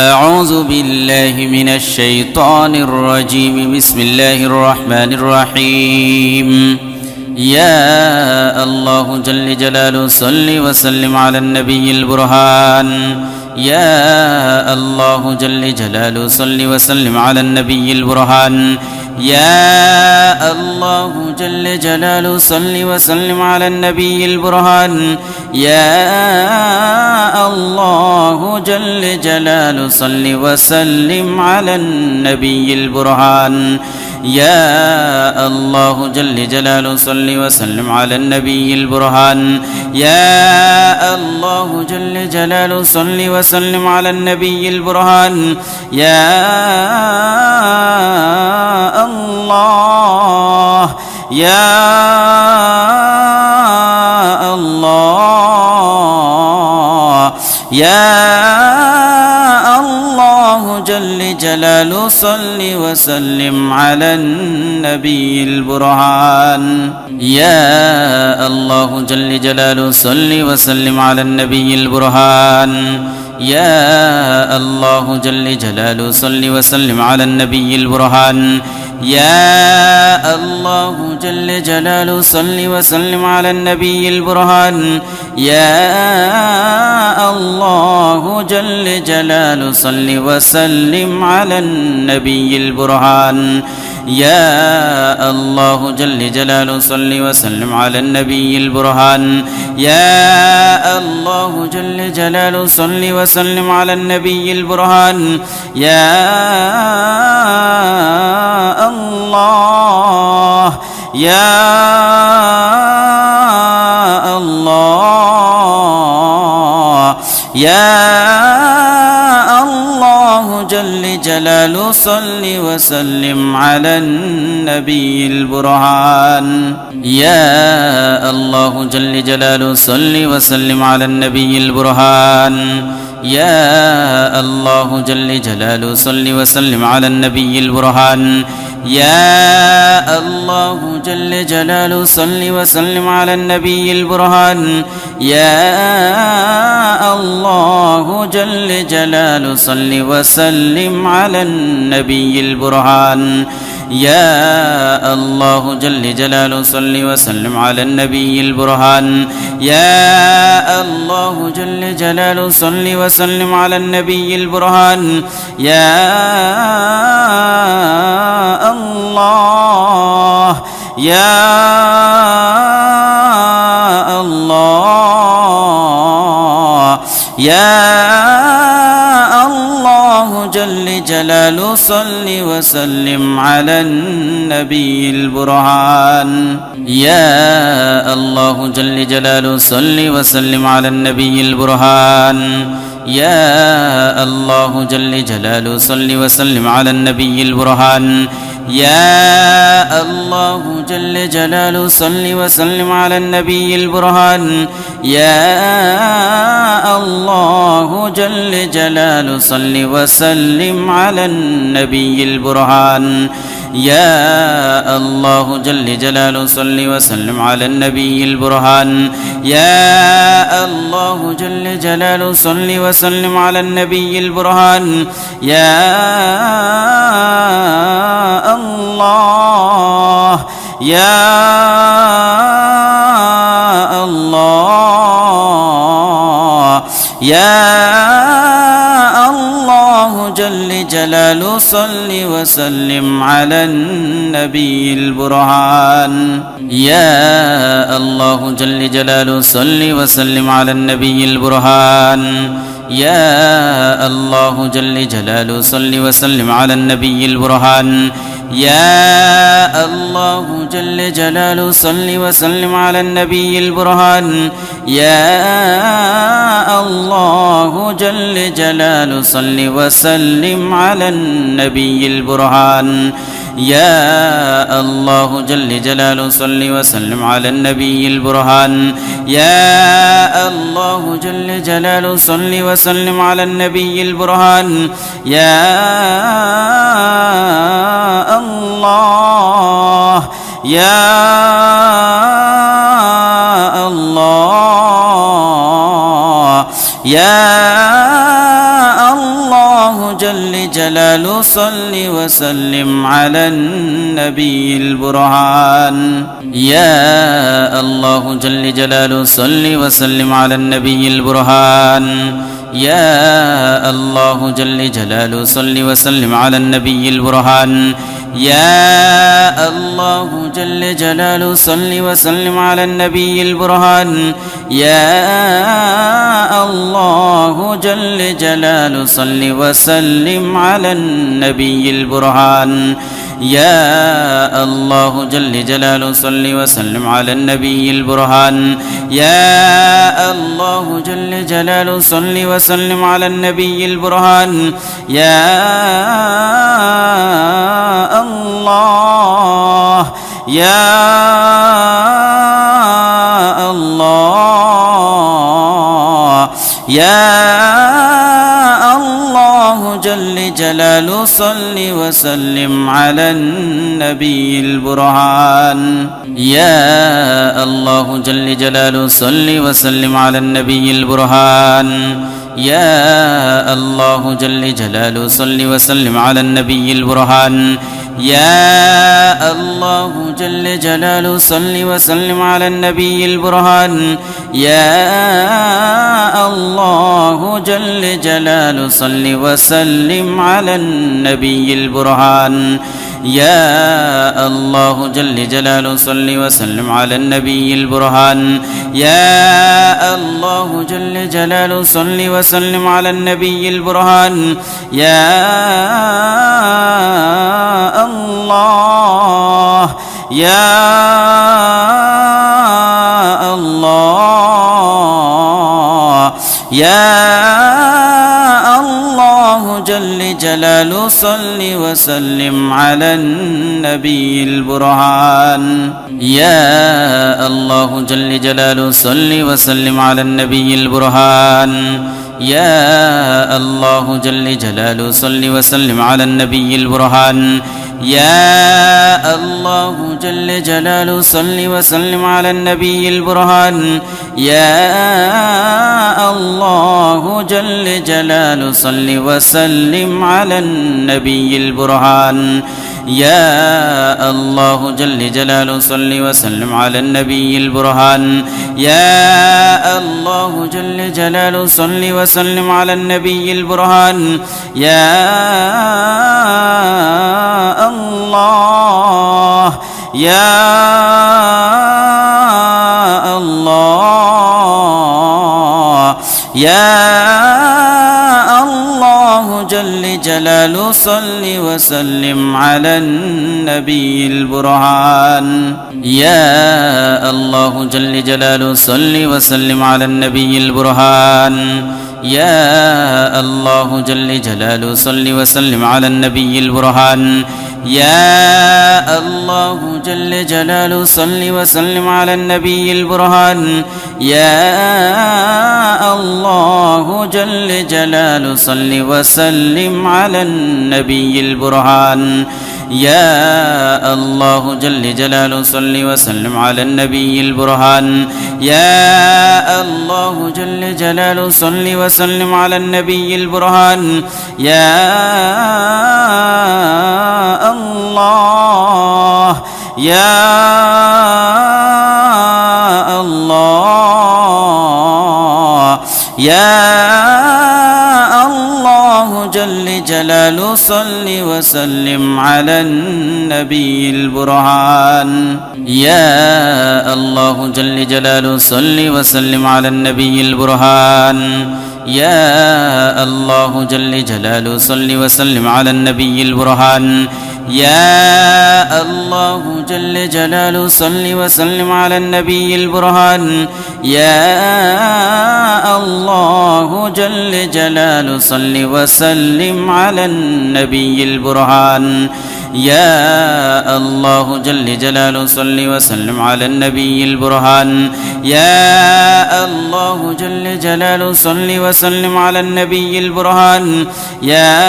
أعوذ بالله من الشيطان الرجيم. بسم الله الرحمن الرحيم. يا الله جل جلاله صل وسلم على النبي البرهان. يا الله جل جلاله صل وسلم على النبي البرهان. يا الله جل جلاله صل وسلم على النبي البرهان. يا الله جل جلاله صل وسلم على النبي البرهان. يا الله جل جلاله صل وسلم على النبي البرهان. يا الله جل جلاله صل وسلم على النبي البرهان. يا الله يا الله يا جل جلاله صل وسلم على النبي البرهان. يا الله جل جلاله صل وسلم على النبي البرهان. يا الله جل جلاله صل وسلم على النبي البرهان. يا الله جل جلاله صل وسلم على النبي البرهان. يا الله جل جلاله صل وسلم على النبي البرهان. يا الله جل جلاله صل وسلم على النبي البرهان. يا الله جل جلاله صل وسلم على النبي البرهان. يا الله يا الله يا جل جلاله صل وسلم على النبي البرهان. يا الله جل جلاله صل وسلم على النبي البرهان. يا الله جل جلاله صل وسلم على النبي البرهان. يا الله جل جلاله صل وسلم على النبي البرهان. يا الله جل جلاله صل وسلم على النبي البرهان. يا الله جل جلاله صل وسلم على النبي البرهان. يا الله جل جلاله صل وسلم على النبي البرهان. يا الله يا الله يا جل جلاله صل وسلم على النبي البرهان. يا الله جل جلاله صل وسلم على النبي البرهان. يا الله جل جلاله صل وسلم على النبي البرهان. يا الله جل جلاله صل وسلم على النبي البرهان. يا الله جل جلاله صل وسلم على النبي البرهان. يا الله جل جلاله صل وسلم على النبي البرهان. يا الله جل جلاله صل وسلم على النبي البرهان. يا الله يا الله يا جل جلاله صل وسلم على النبي البرهان. يا الله جل جلاله صل وسلم على النبي البرهان. يا الله جل جلاله صل وسلم على النبي البرهان. يا الله جل جلاله صل وسلم على النبي البرهان. يا الله جل جلاله صل وسلم على النبي البرهان. يا الله جل جلاله صل وسلم على النبي البرهان. يا الله جل جلاله صل وسلم على النبي البرهان. يا الله يا الله يا جل جلاله صل وسلم على النبي البرهان. يا الله جل جلاله صل وسلم على النبي البرهان. يا الله جل جلاله صل وسلم على النبي البرهان. يا الله جل جلاله صل وسلم على النبي البرهان. يا الله جل جلاله صل وسلم على النبي البرهان. يا الله جل جلاله صل وسلم على النبي البرهان. يا الله جل جلاله صل وسلم على النبي البرهان. يا الله يا الله يا جل جلاله صل وسلم على النبي البرهان. يا الله جل جلاله صل وسلم على النبي البرهان. يا الله جل جلاله صل وسلم على النبي البرهان. يا الله جل جلاله صل وسلم على النبي البرهان. يا الله جل جلاله صل وسلم على النبي البرهان. يا الله جل جلاله صل وسلم على النبي البرهان. يا الله جل جلاله صل وسلم على النبي البرهان. يا الله يا الله يا جل جلاله صل وسلم على النبي البرهان. يا الله جل جلاله صل وسلم على النبي البرهان. يا الله جل جلاله صل وسلم على النبي البرهان. يا الله جل جلاله صل وسلم على النبي البرهان. يا الله جل جلاله صل وسلم على النبي البرهان. يا الله جل جلاله صل وسلم على النبي البرهان. يا الله جل جلاله صل وسلم على النبي البرهان. يا الله يا الله يا جل جلاله صل وسلم على النبي البرهان. يا الله جل جلاله صل وسلم على النبي البرهان. يا الله جل جلاله صل وسلم على النبي البرهان. يا الله جل جلاله صل وسلم على النبي البرهان. يا الله جل جلاله صل وسلم على النبي البرهان. يا الله جل جلاله صل وسلم على النبي البرهان. يا الله جل جلاله صل وسلم على النبي البرهان. يا الله يا الله يا جل جلاله صل وسلم على النبي البرهان. يا الله جل جلاله صل وسلم على النبي البرهان. يا الله جل جلاله صل وسلم على النبي البرهان. يا الله جل جلاله صل وسلم على النبي البرهان. يا الله جل جلاله صل وسلم على النبي البرهان. يا الله جل جلاله صل وسلم على النبي البرهان. يا الله جل جلاله صل وسلم على النبي البرهان. يا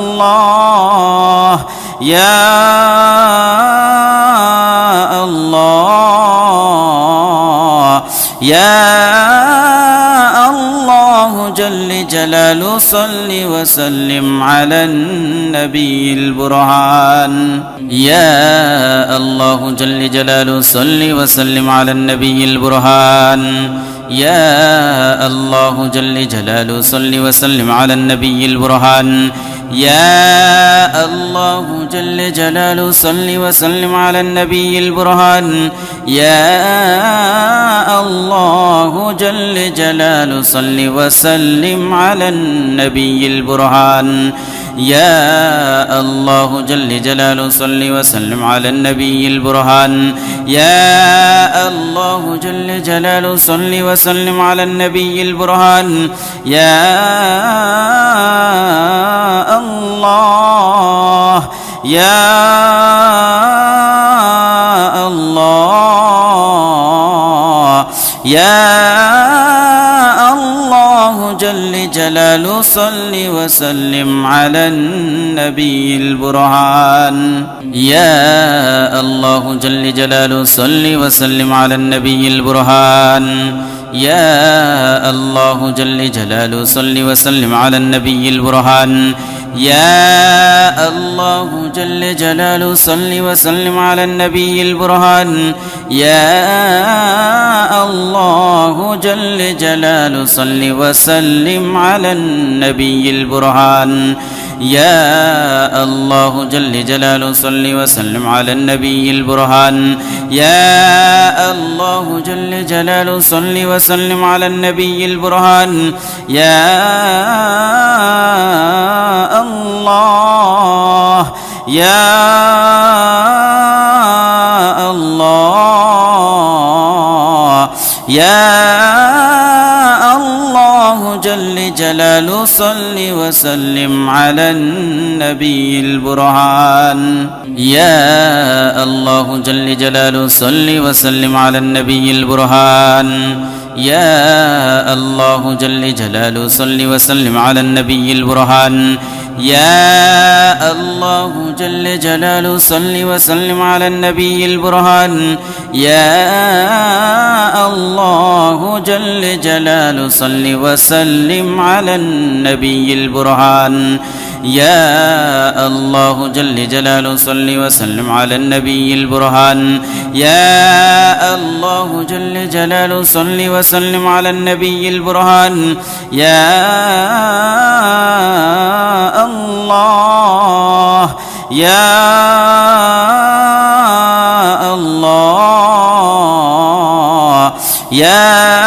الله. يا الله. يا الله جل جلاله صل وسلم على النبي البرهان. يا الله جل جلاله صل وسلم على النبي البرهان. يا الله جل جلاله صل وسلم على النبي البرهان. يا الله جل جلاله صل وسلم على النبي البرهان. يا الله جل جلاله صل وسلم على النبي البرهان. يا الله جل جلاله صل وسلم على النبي البرهان. يا الله جل جلاله صل وسلم على النبي البرهان. يا الله يا الله يا جل جلاله صل وسلم على النبي البرهان. يا الله جل جلاله صل وسلم على النبي البرهان. يا الله جل جلاله صل وسلم على النبي البرهان. يا الله جل جلاله صل وسلم على النبي البرهان. يا الله جل جلاله صل وسلم على النبي البرهان. يا الله جل جلاله صل وسلم على النبي البرهان. يا الله جل جلاله صل وسلم على النبي البرهان. يا يا الله يا الله جل جلاله صل وسلم على النبي البرهان. يا الله جل جلاله صل وسلم على النبي البرهان. يا الله جل جلاله صل وسلم على النبي البرهان. يا الله جل جلاله صل وسلم على النبي البرهان. يا الله جل جلاله صل وسلم على النبي البرهان. يا الله جل جلاله صل وسلم على النبي البرهان. يا الله جل جلاله صل وسلم على النبي البرهان. يا يا الله يا